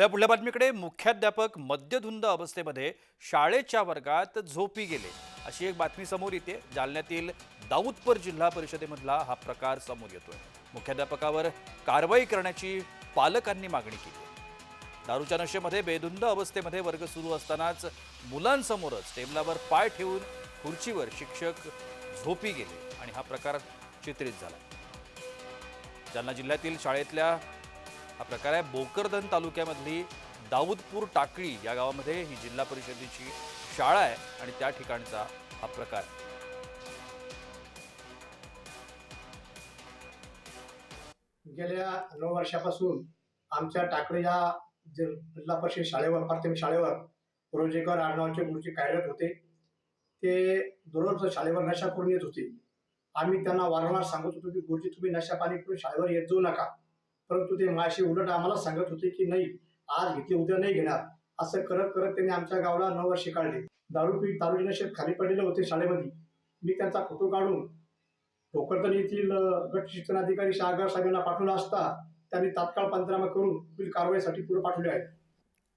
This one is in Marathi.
या पुढल्या बातमीकडे मुख्याध्यापक मद्यधुंद अवस्थेमध्ये शाळेच्या वर्गात झोपी गेले. अशी एक बातमी समोर येते. जालन्यातील दाऊदपूर जिल्हा परिषदेमधला हा प्रकार समोर येतोय. मुख्याध्यापकावर कारवाई करण्याची पालकांनी मागणी केली. दारूच्या नशेमध्ये बेधुंद अवस्थेमध्ये वर्ग सुरू असतानाच मुलांसमोरच टेबलावर पाय ठेवून खुर्चीवर शिक्षक झोपी गेले आणि हा प्रकार चित्रित झाला. जालना जिल्ह्यातील शाळेतल्या हा प्रकार आहे. बोकरदन तालुक्यामधली दाऊदपूर टाकळी या गावामध्ये ही जिल्हा परिषदेची शाळा आहे आणि त्या ठिकाणचा हा प्रकार आहे. गेल्या नऊ वर्षापासून आमच्या टाकळी या जिल्हा परिषद शाळेवर प्राथमिक शाळेवर रोजेकर आडनावचे गुरुजी कार्यरत होते. ते दररोज शाळेवर नशा करून येत होते. आम्ही त्यांना वारंवार सांगत होतो की गुरुजी तुम्ही नशा पाणी करून शाळेवर येत जाऊ नका. परंतु ते माशी उलट आम्हाला सांगत होते की नाही आज घेतली उद्या नाही घेणार. असं करत करत त्यांनी आमच्या गावाला नऊ वर्षे काढले. दारू पी दारूचे नशेत खाली पडलेले होते शाळेमध्ये. मी त्यांचा फोटो काढून भोकरदन येथील अ, गट शिक्षणाधिकारी शाहगाव साहेबांना पाठवला असता त्यांनी तात्काळ पंचनामा करून पुढील कारवाईसाठी पुढे पाठवले आहे